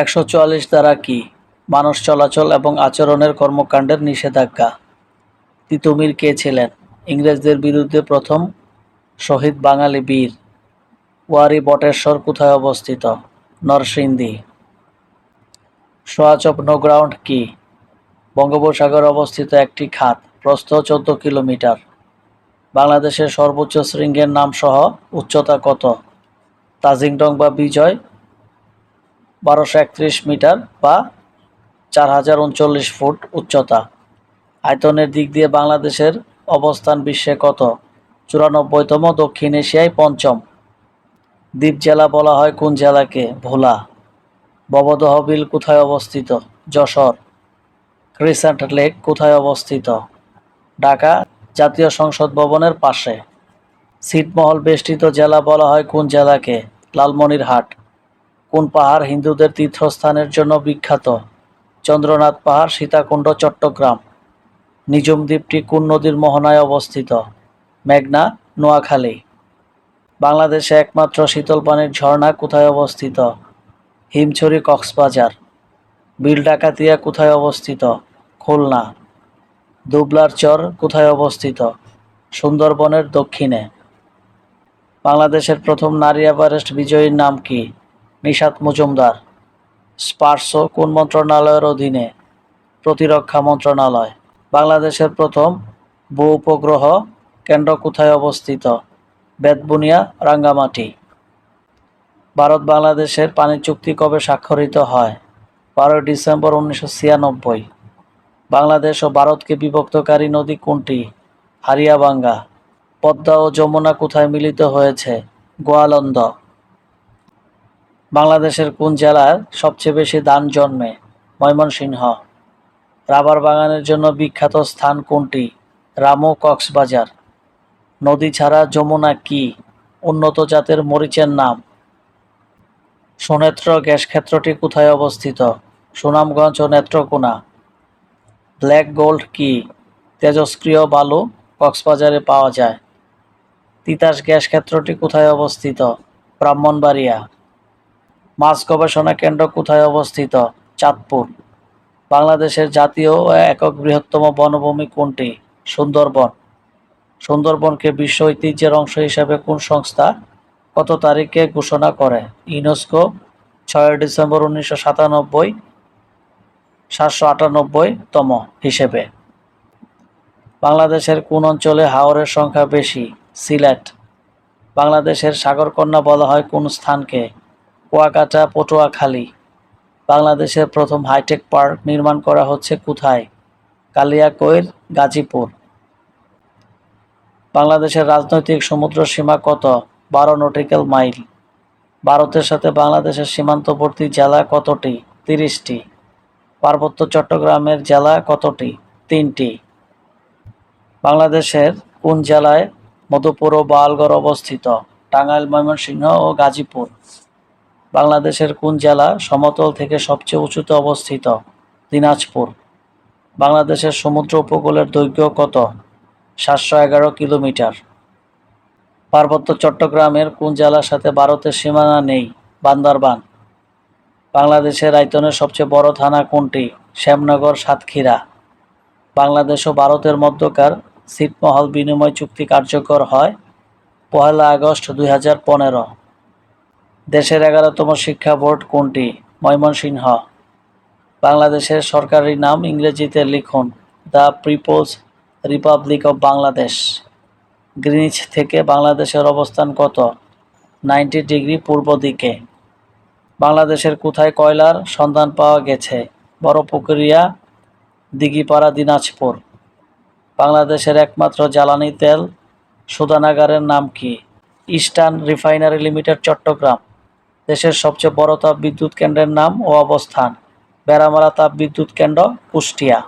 একশো চুয়াল্লিশ দ্বারা কি? মানুষ চলাচল এবং আচরণের কর্মকাণ্ডের নিষেধাজ্ঞা। তিতুমির কে ছিলেন? ইংরেজদের বিরুদ্ধে প্রথম শহীদ বাঙালি বীর ওয়ারি বটেশ্বর কোথায় অবস্থিত? Narsingdi. Swatch of no ground কি? বঙ্গোপসাগরে অবস্থিত একটি খাত, প্রস্থ চোদ্দ কিলোমিটার। বাংলাদেশের সর্বোচ্চ শৃঙ্গের নাম সহ উচ্চতা কত? তাজিংডং বা বিজয় বারোশো একত্রিশ মিটার বা চার হাজার উনচল্লিশ ফুট উচ্চতা। আয়তনের দিক দিয়ে বাংলাদেশের অবস্থান বিশ্বে কত? চুরানব্বইতম দক্ষিণ এশিয়ায় পঞ্চম। দ্বীপ জেলা বলা হয় কোন জেলাকে? ভোলা। ববদহ বিল কোথায় অবস্থিত? যশোর। ক্রিসেন্ট লেক কোথায় অবস্থিত? ঢাকা জাতীয় সংসদ ভবনের পাশে। ছিটমহল বেষ্টিত জেলা বলা হয় কোন জেলাকে? লালমনিরহাট। কোন পাহাড় হিন্দুদের তীর্থস্থানের জন্য বিখ্যাত? চন্দ্রনাথ পাহাড়, সীতাকুণ্ড, চট্টগ্রাম। নিজুম দ্বীপটি কোন নদীর মোহনায় অবস্থিত? মেঘনা, নোয়াখালী। বাংলাদেশে একমাত্র শীতল পানির ঝর্ণা কোথায় অবস্থিত? হিমছড়ি, কক্সবাজার। বিল ডাকাতিয়া কোথায় অবস্থিত? খুলনা। দুবলার চর কোথায় অবস্থিত? সুন্দরবনের দক্ষিণে। বাংলাদেশের প্রথম নারী এভারেস্ট বিজয়ীর নাম কি? নিশাত মজুমদার, স্পার্সো কোন মন্ত্রণালয়ের অধীনে? প্রতিরক্ষা মন্ত্রণালয়, বাংলাদেশের প্রথম ভূ উপগ্রহ কেন্দ্র কোথায় অবস্থিত? বেতবুনিয়া, রাঙ্গামাটি। ভারত বাংলাদেশের পানি চুক্তি কবে স্বাক্ষরিত হয়? বারোই ডিসেম্বর উনিশশো ছিয়ানব্বই। বাংলাদেশ ও ভারতকে বিভক্তকারী নদী কোনটি? হারিয়াবাঙ্গা। পদ্মা ও যমুনা কোথায় মিলিত হয়েছে? গোয়ালন্দ। বাংলাদেশের কোন জেলার সবচেয়ে বেশি ধান জন্মে? ময়মনসিংহ। রাবার বাগানের জন্য বিখ্যাত স্থান কোনটি? রামু কক্সবাজার। নদী ছাড়া যমুনা কি? উন্নত জাতের মরিচের নাম? সুনেত্র গ্যাস ক্ষেত্রটি কোথায় অবস্থিত? সুনামগঞ্জ ও নেত্রকোনা। ব্ল্যাক গোল্ড কি? তেজস্ক্রিয় বালু কক্সবাজারে পাওয়া যায়। তিতাস গ্যাস ক্ষেত্রটি কোথায় অবস্থিত? ব্রাহ্মণবাড়িয়া। মাছ গবেষণা কেন্দ্র কোথায় অবস্থিত? চাঁদপুর। বাংলাদেশের জাতীয় একক বৃহত্তম বনভূমি কোনটি? সুন্দরবন। সুন্দরবনকে বিশ্ব ঐতিহ্যের অংশ হিসেবে কোন সংস্থা কত তারিখে ঘোষণা করে? ইউনেস্কো, ছয় ডিসেম্বর উনিশশো সাতানব্বই, সাতশো আটানব্বই তম হিসেবে। বাংলাদেশের কোন অঞ্চলে হাওরের সংখ্যা বেশি? সিলেট। বাংলাদেশের সাগরকন্যা বলা হয় কোন স্থানকে? কুয়াকাটা পটুয়াখালী। বাংলাদেশের প্রথম হাইটেক পার্ক নির্মাণ করা হচ্ছে কোথায়? কালিয়াকৈর, গাজীপুর। বাংলাদেশের রাজনৈতিক সমুদ্র সীমা কত? বারো নটিক্যাল মাইল। ভারতের সাথে বাংলাদেশের সীমান্তবর্তী জেলা কতটি? তিরিশটি। পার্বত্য চট্টগ্রামের জেলা কতটি? তিনটি। বাংলাদেশের কোন জেলায় মধুপুর ও বালগড় অবস্থিত? টাঙ্গাইল, ময়মনসিংহ ও গাজীপুর। বাংলাদেশের কোন জেলা সমতল থেকে সবচেয়ে উঁচুতে অবস্থিত? দিনাজপুর। বাংলাদেশের সমুদ্র উপকূলের দৈর্ঘ্য কত? সাতশো এগারো কিলোমিটার। পার্বত্য চট্টগ্রামের কোন জেলার সাথে ভারতের সীমানা নেই? বান্দরবান। বাংলাদেশের আয়তনের সবচেয়ে বড় থানা কোনটি? শ্যামনগর, সাতক্ষীরা। বাংলাদেশ ও ভারতের মধ্যকার ছিটমহল বিনিময় চুক্তি কার্যকর হয় পহেলা আগস্ট দুই হাজার পনেরো। দেশের এগারোতম শিক্ষা বোর্ড কোনটি? ময়মনসিংহ। বাংলাদেশের সরকারি নাম ইংরেজিতে লিখুন, the People's Republic of Bangladesh Greenwich থেকে বাংলাদেশের অবস্থান কত? নাইনটি ডিগ্রি পূর্ব দিকে। বাংলাদেশের কোথায় কয়লার সন্ধান পাওয়া গেছে? বড়পুকুরিয়া দিঘিপাড়া, দিনাজপুর। বাংলাদেশের একমাত্র জ্বালানি তেল শোধনাগারের নাম কি? Eastern Refinery Limited, Chattogram. দেশের সবচেয়ে বড় তাপ বিদ্যুৎ কেন্দ্রের নাম ও অবস্থান। বেড়ামারা তাপ বিদ্যুৎ কেন্দ্র কুষ্টিয়া।